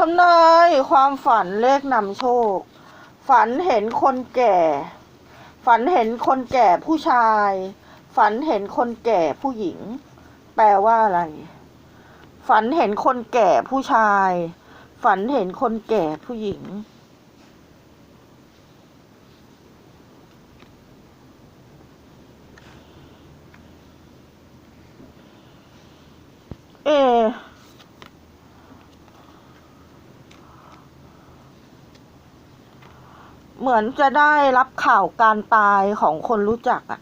ทำนายความฝันเลขนำโชค ฝันเห็นคนแก่ ฝันเห็นคนแก่ผู้ชาย ฝันเห็นคนแก่ผู้หญิง แปลว่าอะไร ฝันเห็นคนแก่ผู้ชาย ฝันเห็นคนแก่ผู้หญิง เอ เหมือนจะได้รับข่าวการตายของคนรู้จักอะ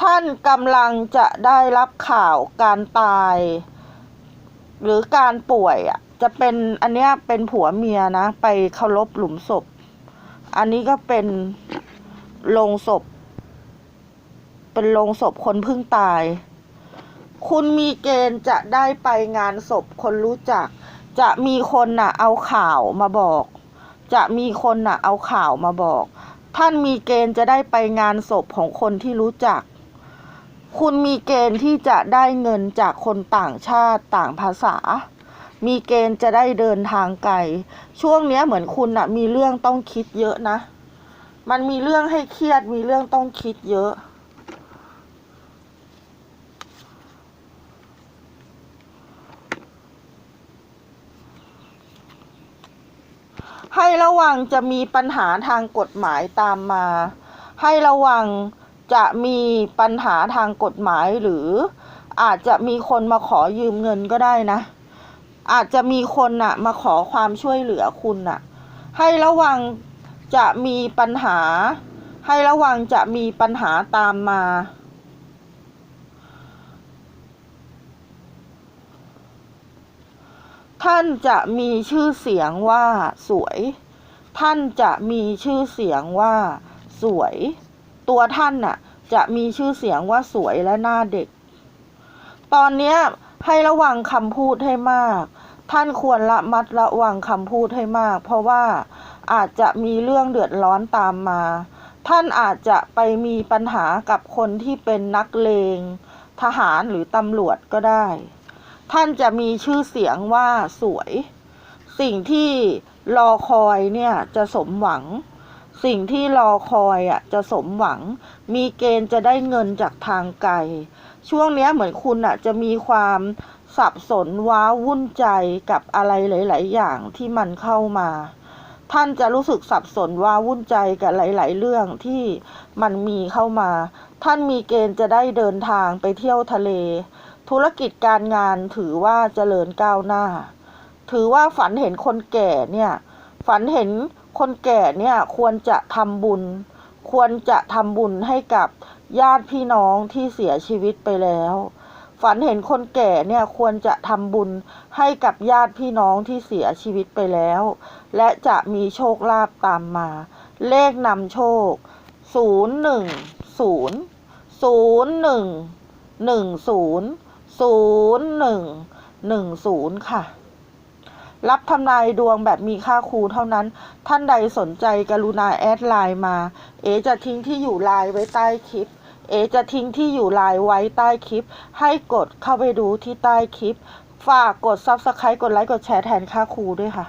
ท่านกำลังจะได้รับข่าวการตาย หรือการป่วยอะจะเป็นอันเนี้ยเป็นผัวเมียนะ ไปเคารพหลุมศพ อันนี้ก็เป็นโลงศพ เป็นโลงศพคนเพิ่งตาย คุณมีเกณฑ์จะได้ไปงานศพคนรู้จัก จะมีคนน่ะเอาข่าวมาบอก จะมีคนน่ะเอาข่าวมาบอก ท่านมีเกณฑ์จะได้ไปงานศพของคนที่รู้จัก คุณมีเกณฑ์ที่จะได้เงินจากคนต่างชาติต่างภาษา มีเกณฑ์จะได้เดินทางไกล ช่วงเนี้ยเหมือนคุณน่ะมีเรื่องต้องคิดเยอะนะ มันมีเรื่องให้เครียดมีเรื่องต้องคิดเยอะ ให้ระวังจะมีปัญหาทางกฎหมายตามมา ให้ระวังจะมีปัญหาทางกฎหมายหรือ อาจจะมีคนมาขอยืมเงินก็ได้นะ อาจจะมีคนน่ะมาขอความช่วยเหลือคุณน่ะ ให้ระวังจะมีปัญหา ให้ระวังจะมีปัญหาตามมา ท่านจะมีชื่อเสียงว่าสวย ท่านจะมีชื่อเสียงว่าสวย ตัวท่านน่ะจะมีชื่อเสียงว่าสวยและหน้าเด็ก ตอนนี้ให้ระวังคำพูดให้มาก ท่านควรละมัดระวังคำพูดให้มาก เพราะว่าอาจจะมีเรื่องเดือดร้อนตามมา ท่านอาจจะไปมีปัญหากับคนที่เป็นนักเลง ทหารหรือตำรวจก็ได้ ท่านจะมีชื่อเสียงว่าสวย สิ่งที่รอคอยเนี่ยจะสมหวัง สิ่งที่รอคอยอะจะสมหวัง มีเกณฑ์จะได้เงินจากทางไกล ช่วงนี้เหมือนคุณอะจะมีความสับสนว้าวุ่นใจกับอะไรหลาย ๆ อย่างที่มันเข้ามา ท่านจะรู้สึกสับสนว้าวุ่นใจกับหลาย ๆ เรื่องที่มันมีเข้ามา ท่านมีเกณฑ์จะได้เดินทางไปเที่ยวทะเล ธุรกิจการงานถือว่าเจริญก้าวหน้า ถือว่าฝันเห็นคนแก่เนี่ย ฝันเห็นคนแก่เนี่ยควรจะทำบุญ ควรจะทำบุญให้กับญาติพี่น้องที่เสียชีวิตไปแล้ว ฝันเห็นคนแก่เนี่ยควรจะทำบุญให้กับญาติพี่น้องที่เสียชีวิตไปแล้ว และจะมีโชคลาภตามมา เลขนำโชคศูนย์หนึ่งศูนย์ ศูนย์หนึ่งหนึ่งศูนย์ค่ะ รับทำนายดวงแบบมีค่าครูเท่านั้น ท่านใดสนใจกรุณาแอดไลน์มา เอจะทิ้งที่อยู่ไลน์ไว้ใต้คลิป เอจะทิ้งที่อยู่ไลน์ไว้ใต้คลิป ให้กดเข้าไปดูที่ใต้คลิป ฝากกด Subscribe กดไลค์กดแชร์แทนค่าครูด้วยค่ะ